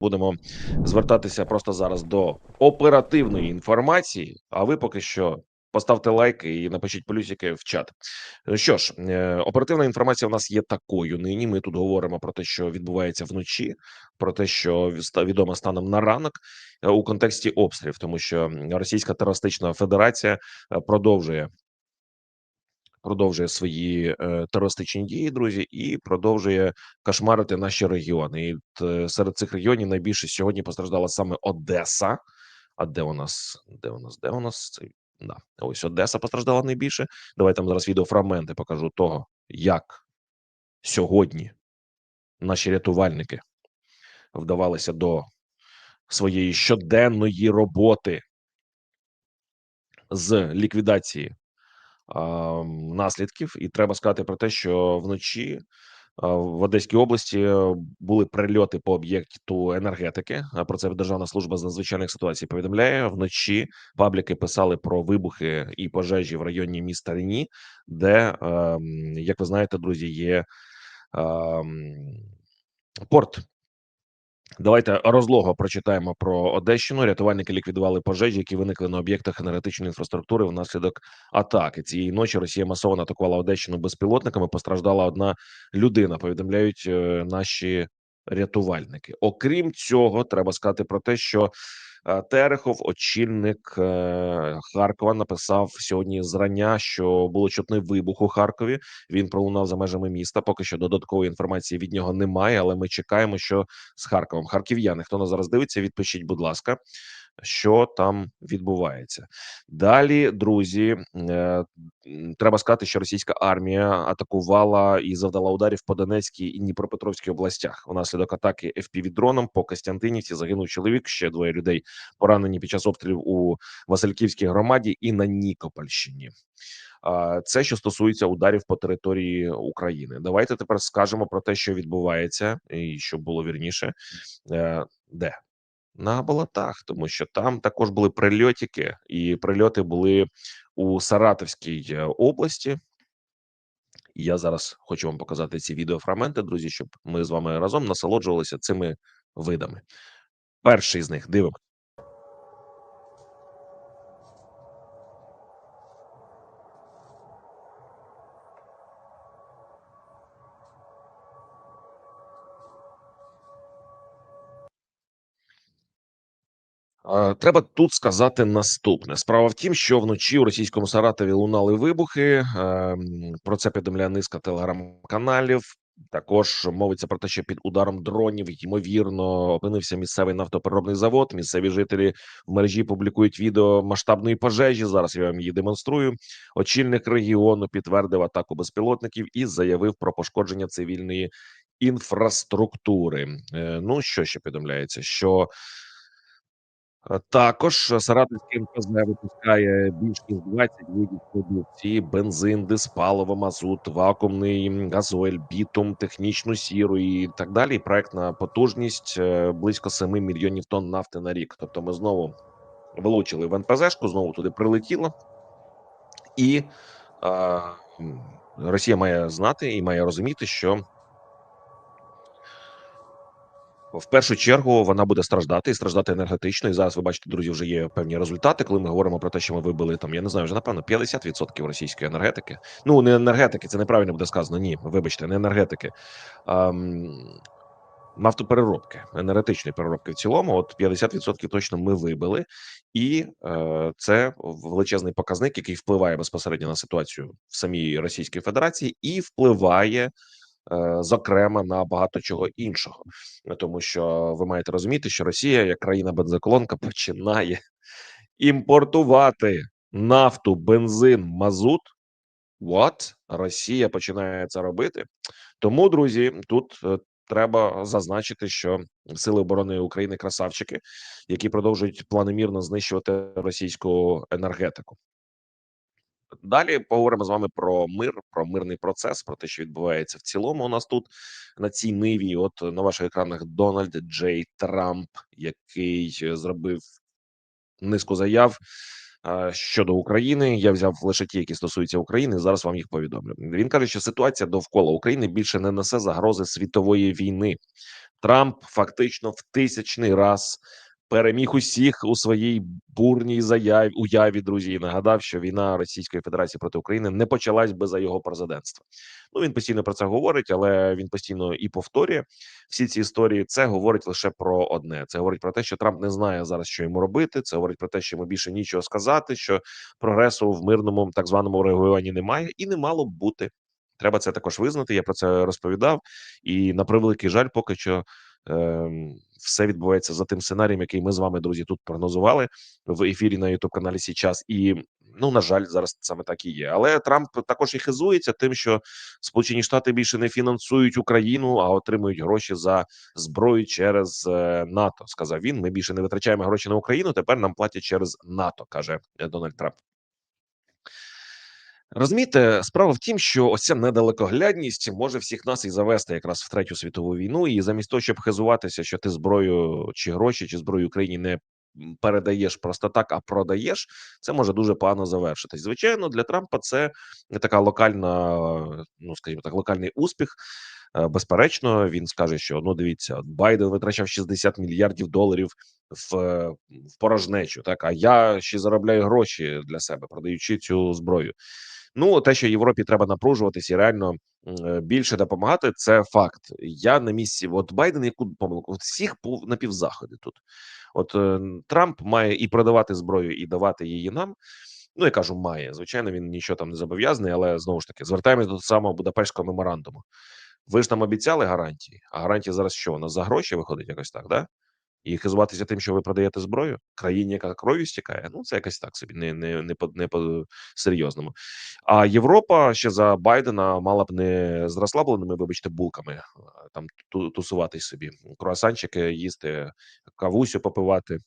будемо звертатися просто зараз до оперативної інформації. А ви поки що поставте лайк і напишіть плюсики в чат. Що ж, е, оперативна інформація у нас є такою. Нині ми тут говоримо про те, що відбувається вночі, про те, що відомо станом на ранок е, у контексті обстрілів, тому що Російська терористична федерація е, продовжує продовжує свої е, терористичні дії, друзі, і продовжує кошмарити наші регіони. І е, серед цих регіонів найбільше сьогодні постраждала саме Одеса. А де у нас? Де у нас? Де у нас цей? Да, ось Одеса постраждала найбільше. Давайте вам зараз відеофрагменти покажу того, як сьогодні наші рятувальники вдавалися до своєї щоденної роботи з ліквідації наслідків, і треба сказати про те, що вночі в Одеській області були прильоти по об'єкту енергетики. Про це Державна служба з надзвичайних ситуацій повідомляє. Вночі пабліки писали про вибухи і пожежі в районі міста Рені, де, ем, як ви знаєте, друзі, є ем, порт. Давайте розлого прочитаємо про Одещину. Рятувальники ліквідували пожежі, які виникли на об'єктах енергетичної інфраструктури внаслідок атаки. Цієї ночі Росія масово атакувала Одещину безпілотниками. Постраждала одна людина. Повідомляють е, наші рятувальники. Окрім цього, треба сказати про те, що Терехов, очільник е, Харкова, написав сьогодні зрання, що було чутний вибух у Харкові. Він пролунав за межами міста. Поки що додаткової інформації від нього немає, але ми чекаємо, що з Харковом. Харків'яни, хто нас зараз дивиться, відпишіть, будь ласка, що там відбувається. Далі, друзі, е, треба сказати, що російська армія атакувала і завдала ударів по Донецькій і Дніпропетровській областях. Внаслідок атаки fpv дроном по Костянтинівці загинув чоловік. Ще двоє людей поранені під час обстрілів у Васильківській громаді і на Нікопольщині. Це що стосується ударів по території України. Давайте тепер скажемо про те, що відбувається, і що було вірніше, Е, де на болотах, тому що там також були прильотики, і прильоти були у Саратовській е, області. Я зараз хочу вам показати ці відеофрагменти, друзі, щоб ми з вами разом насолоджувалися цими видами. Перший з них дивимося. Треба тут сказати наступне. Справа в тім, що вночі у російському Саратові лунали вибухи. ем, Про це повідомляє низка телеграм-каналів. Також мовиться про те, що під ударом дронів ймовірно опинився місцевий нафтопереробний завод. Місцеві жителі в мережі публікують відео масштабної пожежі. Зараз я вам її демонструю. Очільник регіону підтвердив атаку безпілотників і заявив про пошкодження цивільної інфраструктури. Е, Ну що ще повідомляється? Що Також Саратовський МПЗ випускає більш ніж 20 видів продукції: бензин, диспаливо, мазут, вакуумний газойль, бітум, технічну сіру і так далі. Проектна потужність е, близько 7 мільйонів тонн нафти на рік. Тобто, ми знову влучили в НПЗшку, знову туди прилетіло, і е, Росія має знати і має розуміти, що в першу чергу вона буде страждати і страждати енергетично. І зараз ви бачите, друзі, вже є певні результати. Коли ми говоримо про те, що ми вибили там, я не знаю, вже напевно 50% російської енергетики. Ну не енергетики, це неправильно буде сказано. Ні, вибачте, не енергетики. А, Нафтопереробки, енергетичної переробки в цілому, от 50% точно ми вибили, і е, це величезний показник, який впливає безпосередньо на ситуацію в самій Російській Федерації, і впливає зокрема на багато чого іншого, тому що ви маєте розуміти, що Росія, як країна бензоколонка, починає імпортувати нафту, бензин, мазут. What? Росія починає це робити. Тому, друзі, тут е, треба зазначити, що сили оборони України красавчики, які продовжують планомірно знищувати російську енергетику. Далі поговоримо з вами про мир, про мирний процес, про те, що відбувається в цілому. У нас тут на цій ниві. От на ваших екранах Дональд Джей Трамп, який е, зробив низку заяв щодо України. Я взяв лише ті, які стосуються України. Зараз вам їх повідомлю. Він каже, що ситуація довкола України більше не несе загрози світової війни. Трамп фактично в тисячний раз переміг усіх у своїй бурній заяві уяві. Друзі, і нагадав, що війна Російської Федерації проти України не почалась би за його президентства. Ну він постійно про це говорить, але він постійно і повторює всі ці історії. Це говорить лише про одне: це говорить про те, що Трамп не знає зараз, що йому робити. Це говорить про те, що йому більше нічого сказати, що прогресу в мирному так званому регіоні немає, і не мало б бути. Треба це також визнати. Я про це розповідав, і на превеликий жаль, поки що все відбувається за тим сценарієм, який ми з вами, друзі, тут прогнозували в ефірі на youtube каналі Січас. І ну на жаль, зараз саме так і є. Але Трамп також і хизується тим, що Сполучені Штати більше не фінансують Україну, а отримують гроші за зброю через е, НАТО. Сказав він. Ми більше не витрачаємо гроші на Україну. Тепер нам платять через НАТО, каже Дональд Трамп. Розумієте, справа в тім, що ось ця недалекоглядність може всіх нас і завести якраз в третю світову війну. І замість того, щоб хизуватися, що ти зброю чи гроші, чи зброю Україні не передаєш просто так, а продаєш, це може дуже погано завершитись. Звичайно, для Трампа це така локальна, ну скажімо так, локальний успіх. Е, Безперечно, він скаже, що ну дивіться, Байден витрачав 60 мільярдів доларів в, е, в порожнечу. Так а я ще заробляю гроші для себе, продаючи цю зброю. Ну, те, що Європі треба напружуватись і реально е, більше допомагати, це факт. Я на місці. От Байден, яку помилку от всіх напівзаходи тут. От е, Трамп має і продавати зброю, і давати її нам. Ну я кажу, має звичайно, він нічого там не зобов'язаний, але знову ж таки звертаємось до самого Будапештського меморандуму. Ви ж нам обіцяли гарантії, а гарантії зараз що? Нас за гроші виходить якось так, да? І хизуватися тим, що ви продаєте зброю країні, яка кров'ю стікає. Ну це якось так собі, не не не по не по серйозному. А Європа ще за Байдена мала б не з розслабленими, вибачте, булками а, там тусуватись собі, круасанчики їсти, кавусю попивати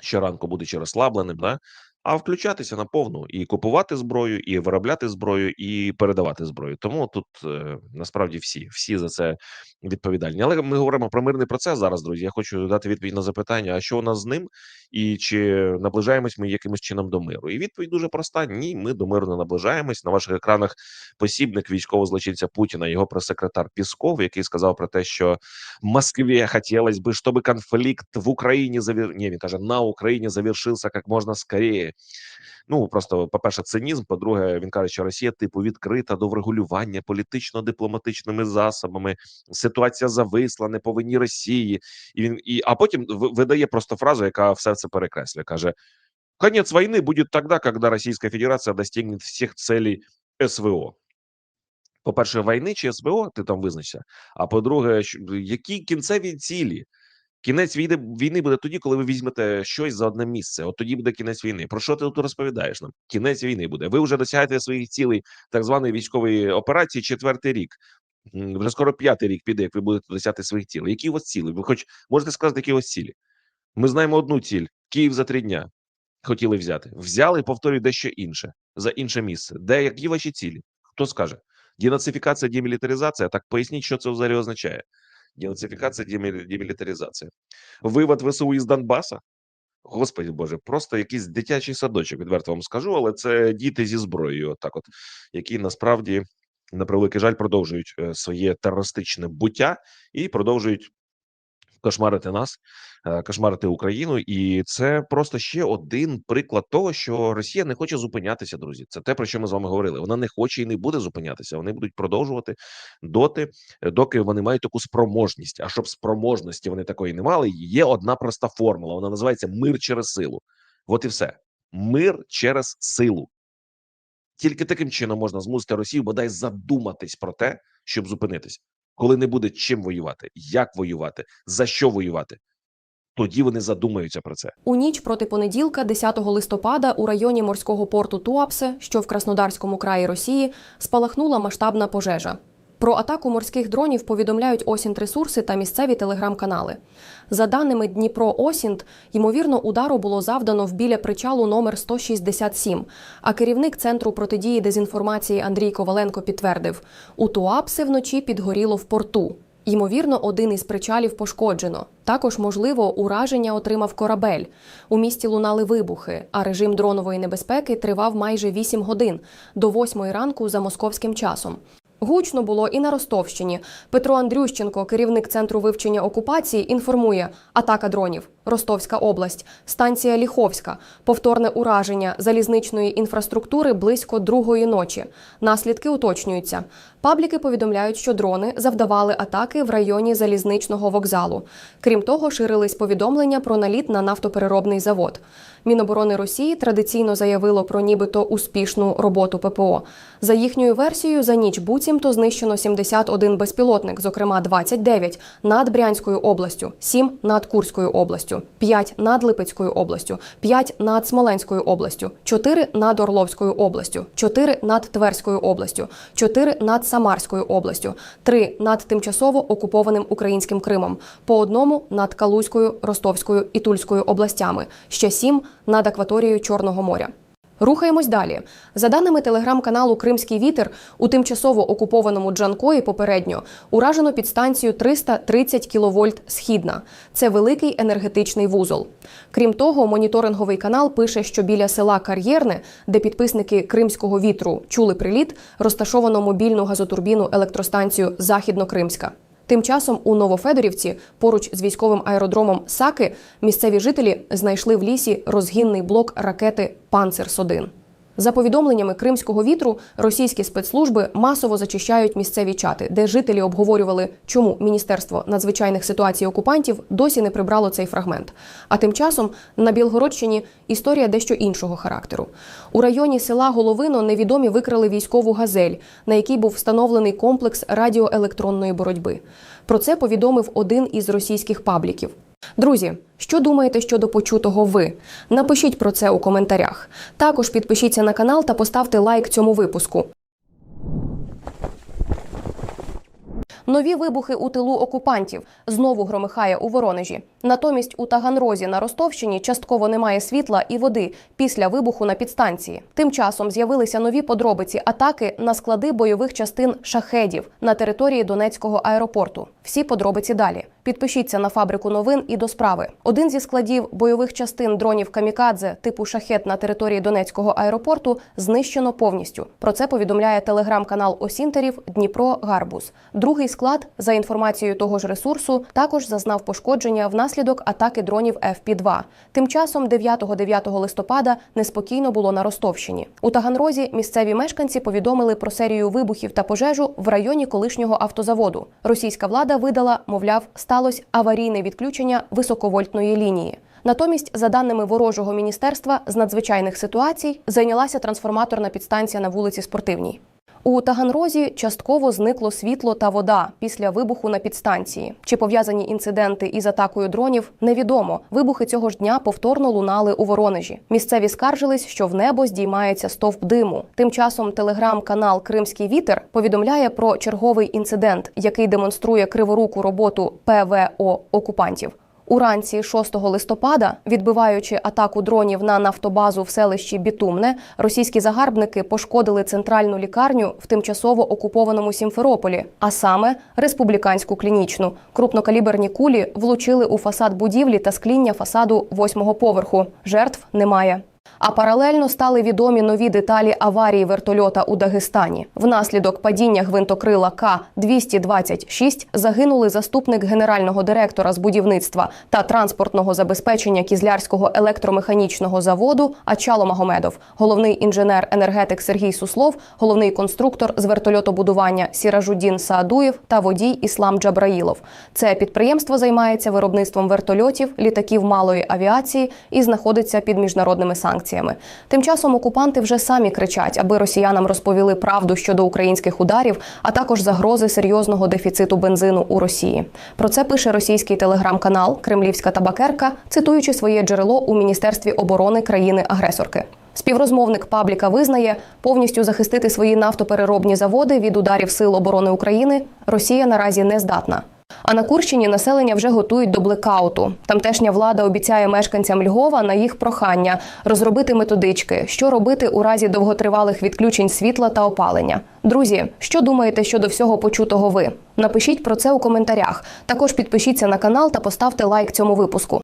щоранку, будучи розслабленим, да? а включатися на повну і купувати зброю, і виробляти зброю, і передавати зброю. Тому тут е, насправді всі, всі за це відповідальні. Але ми говоримо про мирний процес зараз, друзі. Я хочу дати відповідь на запитання: а що у нас з ним, і чи наближаємось ми якимось чином до миру? І відповідь дуже проста: ні, ми до миру не наближаємось. На ваших екранах посібник військового злочинця Путіна, його прес-секретар Пісков, який сказав про те, що Москве хотелось бы, чтобы конфликт в Украине завер... Не, він каже, на Україні завершився як можна скоріше. Ну просто по-перше, цинізм. По-друге, він каже, що Росія типу відкрита до врегулювання політично-дипломатичними засобами. Ситуація зависла, не повинні Росії, і він і а потім видає просто фразу, яка все це перекреслює. каже: Конец войны будет тогда, когда Российская Федерация достигнет всех целей СВО. По-перше, війни чи СВО, ти там визначся. А по-друге, які кінцеві цілі? Кінець війни війни буде тоді, коли ви візьмете щось за одне місце. От тоді буде кінець війни. Про що ти тут розповідаєш нам? Кінець війни буде. Ви вже досягаєте своїх цілей так званої військової операції четвертий рік. Вже скоро п'ятий рік піде, як ви будете досягати своїх цілей. Які у вас цілі? Ви хоч можете сказати, які у вас цілі? Ми знаємо одну ціль: Київ за три дня хотіли взяти. Взяли, повторюю, дещо інше за інше місце. Де які ваші цілі? Хто скаже? Денацифікація, демілітаризація. Так поясніть, що це взагалі означає. Денацифікація, демі- демілітаризація. Вивод ВСУ із Донбаса. Господи Боже, просто якийсь дитячий садочок, відверто вам скажу, але це діти зі зброєю, отак, от які насправді на превеликий жаль продовжують е, своє терористичне буття і продовжують кошмарити нас, е, кошмарити Україну, і це просто ще один приклад того, що Росія не хоче зупинятися, друзі. Це те, про що ми з вами говорили. Вона не хоче і не буде зупинятися. Вони будуть продовжувати доти, е, доки вони мають таку спроможність. А щоб спроможності вони такої не мали, є одна проста формула. Вона називається мир через силу. От і все. Мир через силу. Тільки таким чином можна змусити Росію бодай задуматись про те, щоб зупинитись, коли не буде чим воювати, як воювати, за що воювати. Тоді вони задумаються про це. У ніч проти понеділка, 10 листопада, у районі морського порту Туапсе, що в Краснодарському краї Росії, спалахнула масштабна пожежа. Про атаку морських дронів повідомляють Осінт-ресурси та місцеві телеграм-канали. За даними Дніпро Осінт, ймовірно, удару було завдано в біля причалу номер 167, А керівник центру протидії дезінформації Андрій Коваленко підтвердив: у Туапсе вночі підгоріло в порту. Ймовірно, один із причалів пошкоджено. Також, можливо, ураження отримав корабель. У місті лунали вибухи, а режим дронової небезпеки тривав майже 8 годин до 8 ранку за московським часом. Гучно було і на Ростовщині. Петро Андрющенко, керівник центру вивчення окупації, інформує: атака дронів, Ростовська область, станція Ліховська, повторне ураження залізничної інфраструктури близько другої ночі. Наслідки уточнюються. Пабліки повідомляють, що дрони завдавали атаки в районі залізничного вокзалу. Крім того, ширились повідомлення про наліт на нафтопереробний завод. Міноборони Росії традиційно заявило про нібито успішну роботу ППО. За їхньою версією, за ніч буцімто знищено 71 безпілотник, зокрема 29 над Брянською областю, 7 над Курською областю, 5 над Липецькою областю, 5 над Смоленською областю, 4 над Орловською областю, 4 над Тверською областю, 4 над Самарською областю, 3 над тимчасово окупованим українським Кримом, по одному над Калузькою, Ростовською і Тульською областями, ще 7 над акваторією Чорного моря. Рухаємось далі. За даними телеграм-каналу Кримський вітер у тимчасово окупованому Джанкої попередньо уражено підстанцію 330 кВт східна. Це великий енергетичний вузол. Крім того, моніторинговий канал пише, що біля села Кар'єрне, де підписники Кримського вітру чули приліт, розташовано мобільну газотурбіну електростанцію Західнокримська. Тим часом у Новофедорівці, поруч з військовим аеродромом Саки, місцеві жителі знайшли в лісі розгінний блок ракети Панцерс-1. За повідомленнями кримського вітру, російські спецслужби масово зачищають місцеві чати, де жителі обговорювали, чому Міністерство надзвичайних ситуацій окупантів досі не прибрало цей фрагмент. А тим часом на Білгородщині історія дещо іншого характеру. У районі села Головино невідомі викрали військову газель, на якій був встановлений комплекс радіоелектронної боротьби. Про це повідомив один із російських пабліків. Друзі, що думаєте щодо почутого ви? Напишіть про це у коментарях. Також підпишіться на канал та поставте лайк цьому випуску. Нові вибухи у тилу окупантів знову громихає у Воронежі. Натомість у Таганрозі на Ростовщині частково немає світла і води після вибуху на підстанції. Тим часом з'явилися нові подробиці атаки на склади бойових частин шахедів на території Донецького аеропорту. Всі подробиці далі. Підпишіться на фабрику новин і до справи. Один зі складів бойових частин дронів Камікадзе типу шахет на території Донецького аеропорту знищено повністю. Про це повідомляє телеграм-канал Осінтерів Дніпро Гарбуз. Другий склад, за інформацією того ж ресурсу, також зазнав пошкодження внаслідок атаки дронів FP-2. Тим часом 9-9 листопада неспокійно було на Ростовщині. У Таганрозі місцеві мешканці повідомили про серію вибухів та пожежу в районі колишнього автозаводу. Російська влада видала, мовляв, сталося аварійне відключення високовольтної лінії. Натомість, за даними ворожого міністерства з надзвичайних ситуацій, зайнялася трансформаторна підстанція на вулиці Спортивній. У Таганрозі частково зникло світло та вода після вибуху на підстанції. Чи пов'язані інциденти із атакою дронів, невідомо. Вибухи цього ж дня повторно лунали у Воронежі. Місцеві скаржились, що в небо здіймається стовп диму. Тим часом телеграм-канал Кримський вітер повідомляє про черговий інцидент, який демонструє криворуку роботу ПВО окупантів. Уранці 6 листопада, відбиваючи атаку дронів на нафтобазу в селищі Бітумне, російські загарбники пошкодили центральну лікарню в тимчасово окупованому Сімферополі, а саме республіканську клінічну. Крупнокаліберні кулі влучили у фасад будівлі та скління фасаду восьмого поверху. Жертв немає. А паралельно стали відомі нові деталі аварії вертольота у Дагестані. Внаслідок падіння гвинтокрила К-226 загинули заступник генерального директора з будівництва та транспортного забезпечення Кізлярського електромеханічного заводу Ачало Магомедов, головний інженер-енергетик Сергій Суслов, головний конструктор з вертольотобудування Сіражудін Саадуєв та водій Іслам Джабраїлов. Це підприємство займається виробництвом вертольотів, літаків малої авіації і знаходиться під міжнародними санкціями. Тим часом окупанти вже самі кричать, аби росіянам розповіли правду щодо українських ударів, а також загрози серйозного дефіциту бензину у Росії. Про це пише російський телеграм-канал Кремлівська табакерка, цитуючи своє джерело у міністерстві оборони країни-агресорки. Співрозмовник пабліка визнає, повністю захистити свої нафтопереробні заводи від ударів сил оборони України Росія наразі не здатна. А на Курщині населення вже готують до блекауту. Тамтешня влада обіцяє мешканцям Львова на їх прохання розробити методички, що робити у разі довготривалих відключень світла та опалення. Друзі, що думаєте щодо всього почутого ви? Напишіть про це у коментарях. Також підпишіться на канал та поставте лайк цьому випуску.